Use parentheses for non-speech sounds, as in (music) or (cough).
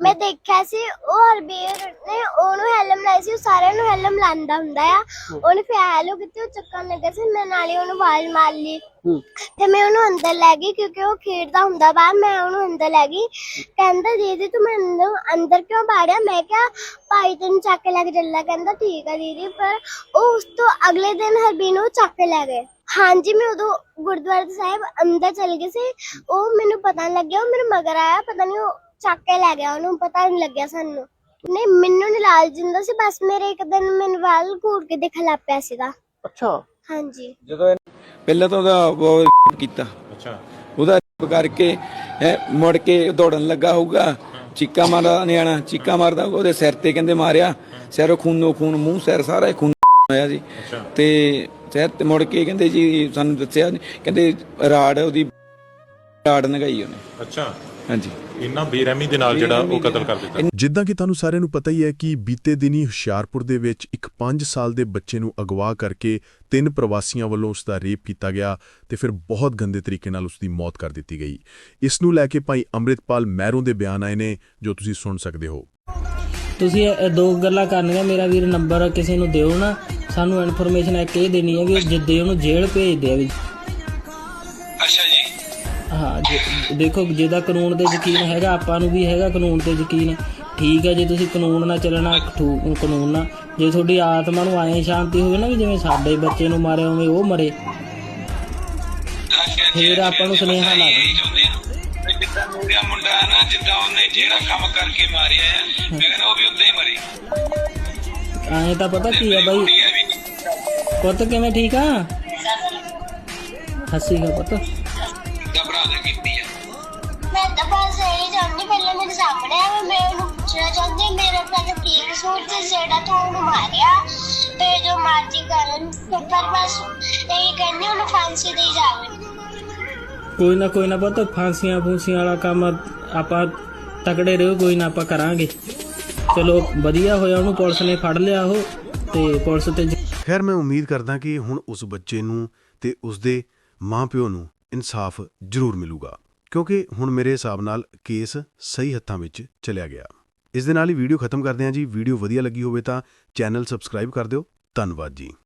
ਮੈਂ ਦੇਖਿਆ ਸੀ ਉਹ ਹਰਬੀਰ ਨੇ ਉਹਨੂੰ ਹੈਲਮ ਲਾਈ ਸੀ ਉਹ ਸਾਰਿਆਂ ਨੂੰ ਹੈਲਮ ਲਾਉਂਦਾ ਹੁੰਦਾ ਆ। ਉਹਨੇ ਫਿਰ ਹੈਲੋ ਕੀਤੀ ਉਹ ਚੱਕਣ ਲੱਗਾ ਸੀ ਮੈਂ ਨਾਲੇ ਉਹਨੂੰ ਆਵਾਜ਼ ਮਾਰ ਲਈ। ਹੂੰ। ਤੇ ਮੈਂ ਉਹਨੂੰ ਅੰਦਰ ਲੈ ਗਈ ਕਿਉਂਕਿ ਉਹ ਖੇਡਦਾ ਹੁੰਦਾ ਬਾਹਰ ਮੈਂ ਉਹਨੂੰ ਅੰਦਰ ਲੈ ਗਈ। ਕਹਿੰਦਾ ਦੀਦੀ ਤੂੰ ਮੈਨੂੰ ਅੰਦਰ ਕਿਉਂ ਬਾੜਿਆ? ਮੈਂ ਕਿਹਾ ਭਾਈ ਤੈਨੂੰ ਚੱਕ ਕੇ ਲੈ ਕੇ ਚੱਲਾ ਕਹਿੰਦਾ ਠੀਕ ਆ ਦੀਦੀ ਪਰ ਉਹ ਉਸ ਤੋਂ ਅਗਲੇ ਦਿਨ ਹਰਬੀਰ ਨੂੰ ਚੱਕ ਕੇ ਲੈ ਗਏ। ਹਾਂਜੀ ਮੈਂ ਉਦੋਂ ਗੁਰਦੁਆਰਾ ਸਾਹਿਬ ਅੰਦਰ ਚਲ ਗਈ ਸੀ। ਉਹ ਮੈਨੂੰ ਪਤਾ ਨਹੀਂ ਲੱਗਿਆ ਉਹ ਮੇਰੇ ਮਗਰ ਆਇਆ ਪਤਾ ਨਹੀਂ ਉਹ ਚੱਕ ਕੇ ਲੈ ਗਿਆ ਉਹਨੂੰ ਪਤਾ ਨਹੀਂ ਲੱਗਿਆ ਸਾਨੂੰ। ਨਹੀਂ ਮੈਨੂੰ ਨਹੀਂ ਲਾਲ ਜਿੰਦਾ ਸੀ ਬਸ ਮੇਰੇ ਇੱਕ ਦਿਨ ਮੈਨੂੰ ਵਾਲ ਘੂਰ ਕੇ ਦਿਖਣ ਲੱਗ ਪਿਆ ਸੀਗਾ। ਅੱਛਾ। ਹਾਂਜੀ। ਪਹਿਲਾਂ ਤਾਂ ਉਹਦਾ ਬਹੁਤ (laughs) ਕੀਤਾ। ਅੱਛਾ। ਉਹਦਾ (laughs) ਕਰਕੇ ਹੈਂ, ਮੁੜ ਕੇ ਦੌੜਨ ਲੱਗਾ ਹੋਊਗਾ। ਚੀਕਾ ਮਾਰਦਾ ਨਿਆਣਾ ਚੀਕਾ ਮਾਰਦਾ ਹੋਊਗਾ, ਉਹਦੇ ਸਿਰ ਤੇ ਕਹਿੰਦੇ ਮਾਰਿਆ। ਸਿਰੋਂ ਖੂਨੋ ਖੂਨ ਮੂੰਹ ਸਿਰ ਸਾਰਾ ਹੀ ਖੂਨ (laughs) ਹੋਇਆ ਜੀ। ਅੱਛਾ। ਤੇ ਸਿਰ ਤੇ ਮੁੜ ਕੇ ਕਹਿੰਦੇ ਜੀ ਸਾਨੂੰ ਦੱਸਿਆ ਨੀ, ਕਹਿੰਦੇ ਰਾੜ ਉਹਦੀ ਰਾੜ ਨਗਾਈ ਉਹਨੇ। ਅੱਛਾ। ਹਾਂਜੀ। ਇੰਨਾ ਬੇਰਹਿਮੀ ਦੇ ਨਾਲ ਜਿਹੜਾ ਉਹ ਕਤਲ ਕਰ ਦਿੱਤਾ। ਜਿੱਦਾਂ ਕਿ ਤੁਹਾਨੂੰ ਸਾਰਿਆਂ ਨੂੰ ਪਤਾ ਹੀ ਹੈ ਕਿ ਬੀਤੇ ਦਿਨੀ ਹੁਸ਼ਿਆਰਪੁਰ ਦੇ ਵਿੱਚ ਇੱਕ 5 ਸਾਲ ਦੇ ਬੱਚੇ ਨੂੰ ਅਗਵਾ ਕਰਕੇ ਤਿੰਨ ਪ੍ਰਵਾਸੀਆਂ ਵੱਲੋਂ ਉਸ ਦਾ ਰੇਪ ਕੀਤਾ ਗਿਆ ਤੇ ਫਿਰ ਬਹੁਤ ਗੰਦੇ ਤਰੀਕੇ ਨਾਲ ਉਸ ਦੀ ਮੌਤ ਕਰ ਦਿੱਤੀ ਗਈ। ਇਸ ਨੂੰ ਲੈ ਕੇ ਭਾਈ ਅੰਮ੍ਰਿਤਪਾਲ ਮਹਿਰੋਂ ਦੇ ਬਿਆਨ ਆਏ ਨੇ ਜੋ ਤੁਸੀਂ ਸੁਣ ਸਕਦੇ ਹੋ। ਤੁਸੀਂ ਇਹ ਦੋ ਗੱਲਾਂ ਕਰਨੀਆਂ ਮੇਰਾ ਵੀਰ ਨੰਬਰ ਕਿਸੇ ਨੂੰ ਦਿਓ ਨਾ। ਸਾਨੂੰ ਇਨਫੋਰਮੇਸ਼ਨ ਇੱਕ ਇਹ ਦੇਣੀ ਹੈ ਵੀ ਉਹ ਜਿੱਦੇ ਉਹਨੂੰ ਜੇਲ੍ਹ ਭੇਜਦੇ ਆ ਵੀ। ਹਾਂ ਜੇ- ਦੇਖੋ ਜਿਹਦਾ ਕਾਨੂੰਨ ਤੇ ਯਕੀਨ ਹੈਗਾ ਆਪਾਂ ਨੂੰ ਵੀ ਹੈਗਾ ਕਾਨੂੰਨ ਤੇ ਯਕੀਨ। ਠੀਕ ਹੈ ਜੇ ਤੁਸੀਂ ਕਾਨੂੰਨ ਨਾਲ ਚੱਲਣਾ ਕਾਨੂੰਨ ਨਾਲ। ਜੇ ਤੁਹਾਡੀ ਆਤਮਾ ਨੂੰ ਆਏ ਸ਼ਾਂਤੀ ਹੋਵੇ ਨਾ ਵੀ ਜਿਵੇਂ ਸਾਡੇ ਬੱਚੇ ਨੂੰ ਮਾਰਿਆ ਉਵੇਂ ਉਹ ਮਰੇ। ਫਿਰ ਆਪਾਂ ਨੂੰ ਸੁਨੇਹਾ ਲਾ ਦੇ ਜਿੱਦਾਂ ਮੇਰਾ ਮੁੰਡਾ ਹੈ ਨਾ ਜਿੱਦਾਂ ਉਹਨੇ ਜਿਹੜਾ ਕੰਮ ਕਰਕੇ ਮਾਰਿਆ ਹੈ ਮੈਂ ਕਹਿੰਦਾ ਉਹ ਵੀ ਉਦਾਂ ਹੀ ਮਰੇ। ਐਂ ਤਾਂ ਪਤਾ ਕੀ ਆ ਬਾਈ? ਪੁੱਤ ਕਿਵੇਂ ਠੀਕ ਆ? ਹੱਸੀਗਾ ਪੁੱਤ। ਘਬਰਾ ਦੇ ਕੀਤੀ ਹੈ ਮੈਂ ਤਾਂ ਬਸ ਇਹ ਚਾਹੁੰਦੀ ਪਹਿਲਾਂ ਮੇਰੇ ਸਾਹਮਣੇ ਆ ਮੈਂ ਉਹਨੂੰ ਪੁੱਛਣਾ ਚਾਹੁੰਦੀ ਮੇਰਾ ਤਾਂ ਕੀ ਕਸੂਰ ਸੀ ਜਿਹੜਾ ਤੂੰ ਉਹਨੂੰ ਮਾਰਿਆ ਤੇ ਜੋ ਮਰਜ਼ੀ ਕਰਨ ਪਰ ਬਸ ਇਹ ਕਹਿੰਦੀ ਉਹਨੂੰ ਫਾਂਸੀ ਦੇ ਜਾਵੇ। ਕੋਈ ਨਾ ਕੋਈ ਨਾ ਪੁੱਤ ਫਾਂਸੀਆਂ ਫੂਸੀਆਂ ਵਾਲਾ ਕੰਮ ਆਪਾਂ ਤਕੜੇ ਰਹੋ ਕੋਈ ਨਾ ਆਪਾਂ ਕਰਾਂਗੇ। ਚਲੋ ਵਧੀਆ ਹੋਇਆ ਉਹਨੂੰ ਪੁਲਿਸ ਨੇ ਫੜ ਲਿਆ ਉਹ ਤੇ ਪੁਲਿਸ ਤੇ ਖੈਰ ਮੈਂ ਉਮੀਦ ਕਰਦਾ ਕਿ ਹੁਣ ਉਸ ਬੱਚੇ ਨੂੰ ਤੇ ਉਸ ਦੇ ਮਾਪਿਓ ਨੂੰ ਇਨਸਾਫ ਜ਼ਰੂਰ ਮਿਲੂਗਾ, ਕਿਉਂਕਿ ਹੁਣ ਮੇਰੇ ਹਿਸਾਬ ਨਾਲ ਕੇਸ ਸਹੀ ਹੱਥਾਂ ਵਿੱਚ ਚਲਿਆ ਗਿਆ। ਇਸ ਦੇ ਨਾਲ ਹੀ ਵੀਡੀਓ ਖਤਮ ਕਰਦੇ ਹਾਂ ਜੀ। ਵੀਡੀਓ ਵਧੀਆ ਲੱਗੀ ਹੋਵੇ ਤਾਂ ਚੈਨਲ ਸਬਸਕ੍ਰਾਈਬ ਕਰ ਦਿਓ। ਧੰਨਵਾਦ ਜੀ।